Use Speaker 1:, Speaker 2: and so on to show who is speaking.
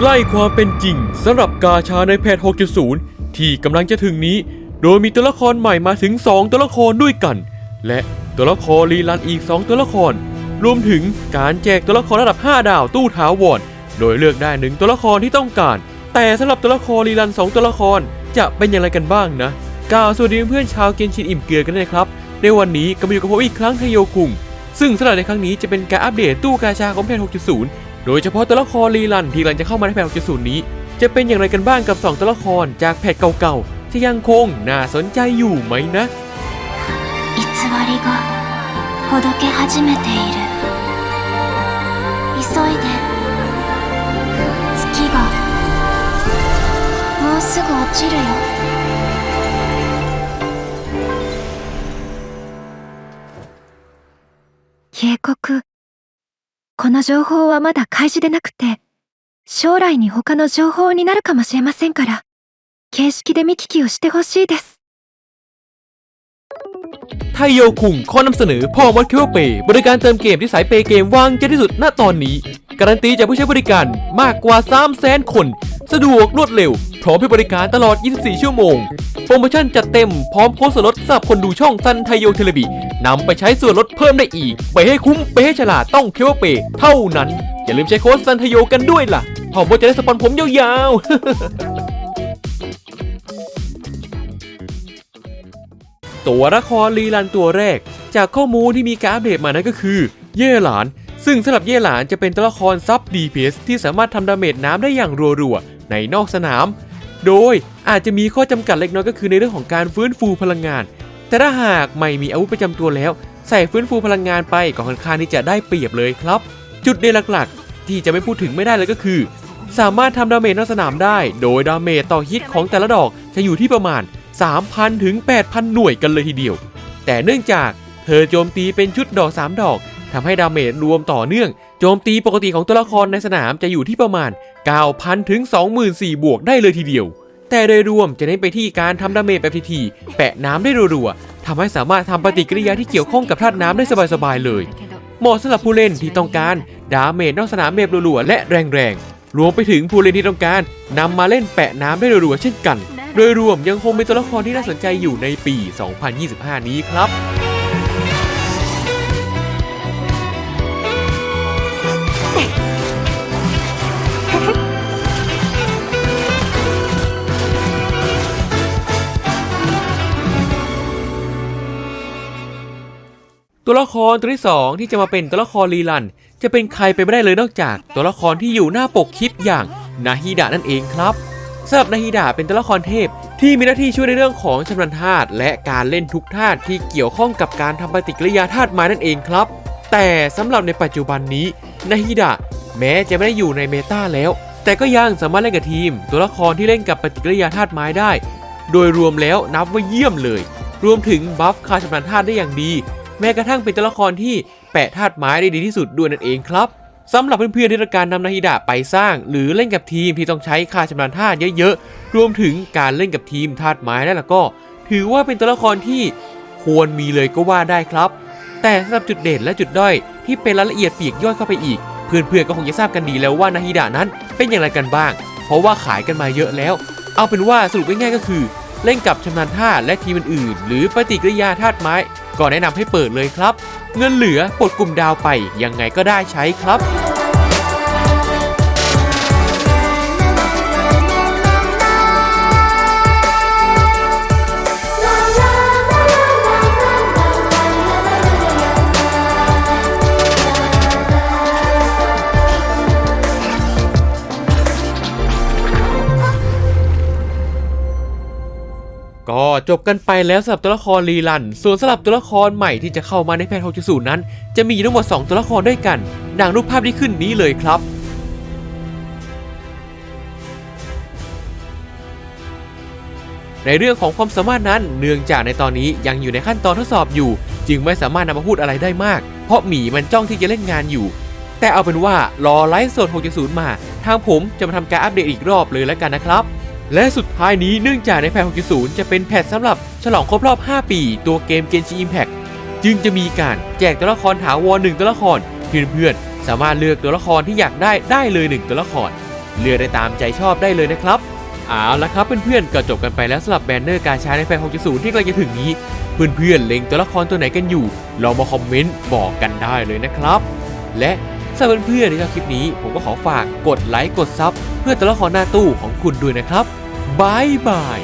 Speaker 1: ใกล้ความเป็นจริงสำหรับกาชาในแพท6.0 ที่กำลังจะถึงนี้ โดยมีตัวละครใหม่มาถึง 2 ตัวละครด้วยกัน และตัวละครรีลันอีก 2 ตัวละคร รวมถึงการแจกตัวละครระดับ 5 ดาวตู้ถาวรโดยเลือกได้หนึ่งตัวละครที่ต้องการ แต่สำหรับตัวละครรีลัน 2 ตัวละครจะเป็นอย่างไรกันบ้างนะกล่าวสวัสดีเพื่อนๆชาวเกนชินอิ่มเกลือกันเลยครับ ในวันนี้ก็มาอยู่กับผมอีกครั้งทโยคุงซึ่งสำหรับในครั้งนี้จะเป็นการอัปเดตตู้กาชาของแพท6.0 โดยเฉพาะตัวละครรีลันที่กำลังจะเข้ามาในแพท 6.0 นี้ จะเป็นอย่างไรกันบ้างกับ 2 ตัวละครจากแพทเก่าๆ ที่ยังคงน่าสนใจอยู่ไหมนะ
Speaker 2: 偽りがほどけ始めている急いで月がもうすぐ落ちるよ
Speaker 3: 警告。 この情報はまだ開示でなくて、将来に他の情報になるかもしれませんから、形式で見聞きをしてほしいです。
Speaker 1: ไทโยคุงขอนำเสนอพ่อมดคิวเปย์บริการเติมเกมที่สายเปย์เกมวางใจที่สุดณตอนนี้ การันตีจากผู้ใช้บริการมากกว่า 3 0 0แสนคน สะดวกรวดเร็ว พร้อมให้บริการตลอด 24 ชั่วโมง โปรโมชั่นจัดเต็มพร้อมโค้ดส่วนลดสำหรับคนดูช่องซันไทโยเทเลบินำไปใช้ส่วนลดเพิ่มได้อีก ไปให้คุ้มไปให้ฉลาดต้องคิวเปเท่านั้น อย่าลืมใช้โค้ดซันไทโยกันด้วยล่ะพ่อมดจะได้สปอนผมยาวๆ ตัวละครลีลันตัวแรก จากข้อมูลที่มีการอัปเดตมานั้นก็คือ เย่หลานซึ่งสำหรับเย่หลานจะเป็นตัวละครซับ DPS ที่สามารถทำดาเมจน้ำได้อย่างรัวๆ ในนอกสนาม โดยอาจจะมีข้อจำกัดเล็กน้อยก็คือในเรื่องของการฟื้นฟูพลังงาน แต่ถ้าหากไม่มีอาวุธประจำตัวแล้ว ใส่ฟื้นฟูพลังงานไปก็ค่อนข้างที่จะได้เปรียบเลยครับ จุดเด่นหลักๆ ที่จะไม่พูดถึงไม่ได้เลยก็คือ สามารถทำดาเมจนอกสนามได้ โดยดาเมจต่อฮิตของแต่ละดอกจะอยู่ที่ประมาณ 3,000 ถึง 8,000 หน่วยกันเลยทีเดียว แต่เนื่องจากเธอโจมตีเป็นชุดดอก 3 ดอกทำให้ดาเมจรวมต่อเนื่อง โจมตีปกติของตัวละครในสนามจะอยู่ที่ประมาณ 9,000 ถึง 24,000 บวกได้เลยทีเดียว แต่โดยรวมจะเน้นไปที่การทำดาเมจแบบทีๆแปะน้ำได้รัวๆทำให้สามารถทำปฏิกิริยาที่เกี่ยวข้องกับธาตุน้ำได้สบายๆเลย เหมาะสำหรับผู้เล่นที่ต้องการดาเมจนอกสนามแบบรัวๆและแรงๆ รวมไปถึงผู้เล่นที่ต้องการนำมาเล่นแปะน้ำได้รัวๆเช่นกัน โดยรวมยังคงเป็นตัวละครที่น่าสนใจอยู่ในปี 2025 นี้ครับ ตัวละครตัวที่ 2 ที่จะมาเป็นตัวละครรีลัน จะเป็นใครไปไม่ได้เลยนอกจากตัวละครที่อยู่หน้าปกคลิปอย่างนาฮิดะนั่นเองครับสำหรับนาฮิดะเป็นตัวละครเทพ ที่มีหน้าที่ช่วยในเรื่องของชำนาญธาตุและการเล่นทุกธาตุที่เกี่ยวข้องกับการทำปฏิกิริยาธาตุไม้นั่นเองครับ แต่สำหรับในปัจจุบันนี้นาฮิดะแม้จะไม่ได้อยู่ในเมตาแล้ว แต่ก็ยังสามารถเล่นกับทีม ตัวละครที่เล่นกับปฏิกิริยาธาตุไม้ได้ โดยรวมแล้วนับว่าเยี่ยมเลย รวมถึงบัฟคาชำนาญธาตุได้อย่างดี แม้กระทั่งเป็นตัวละครที่แปะธาตุไม้ได้ดีที่สุดด้วยนั่นเองครับสำหรับเพื่อนๆที่ต้องการนำนาฮิดะไปสร้าง หรือเล่นกับทีมที่ต้องใช้ค่าชำนาญธาตุเยอะๆ รวมถึงการเล่นกับทีมธาตุไม้นั่นแล้วก็ ถือว่าเป็นตัวละครที่ควรมีเลยก็ว่าได้ครับ แต่สำหรับจุดเด่นและจุดด้อยที่เป็นรายละเอียดปีกย่อยเข้าไปอีก เพื่อนๆก็คงจะทราบกันดีแล้วว่านาฮิดะนั้นเป็นอย่างไรกันบ้าง เพราะว่าขายกันมาเยอะแล้ว เอาเป็นว่าสรุปง่ายๆก็คือ เล่นกับชำนาญท่าและทีมอื่นๆหรือปฏิกิริยาธาตุไม้ ก็แนะนำให้เปิดเลยครับ เงินเหลือกดกลุ่มดาวไปยังไงก็ได้ใช้ครับ จบกันไปแล้วสำหรับตัวละครรีลัน ส่วนสำหรับตัวละครใหม่ที่จะเข้ามาในแพท6.0นั้น จะมีทั้งหมด 2 ตัวละครด้วยกัน ดังรูปภาพที่ขึ้นนี้เลยครับในเรื่องของความสามารถนั้นเนื่องจากในตอนนี้ยังอยู่ในขั้นตอนทดสอบอยู่ จึงไม่สามารถนำมาพูดอะไรได้มาก เพราะหมีมันจ้องที่จะเล่นงานอยู่ แต่เอาเป็นว่ารอไลฟ์สด 6.0 มา ทางผมจะมาทำการอัปเดตอีกรอบเลยแล้วกันนะครับ และสุดท้ายนี้เนื่องจากในแพท6.0 จะเป็นแพทสำหรับฉลองครบรอบ 5 ปี ตัวเกม Genshin Impact จึงจะมีการแจกตัวละครถาวรหนึ่งตัวละครเพื่อนๆสามารถเลือกตัวละครที่อยากได้ได้เลยหนึ่งตัวละคร เลือกได้ตามใจชอบได้เลยนะครับเอาละครับเพื่อนๆก็จบกันไปแล้วสำหรับแบนเนอร์การใช้ในแฟน6.0 ที่กำลังจะถึงนี้ เพื่อนๆเล็งตัวละครตัวไหนกันอยู่ลองมาคอมเมนต์บอกกันได้เลยนะครับ และ สำหรับเพื่อนๆที่ชอบคลิปนี้ ผมก็ขอฝากกดไลค์กดซับเพื่อตัวละครหน้าตู้ของคุณด้วยนะครับบายบาย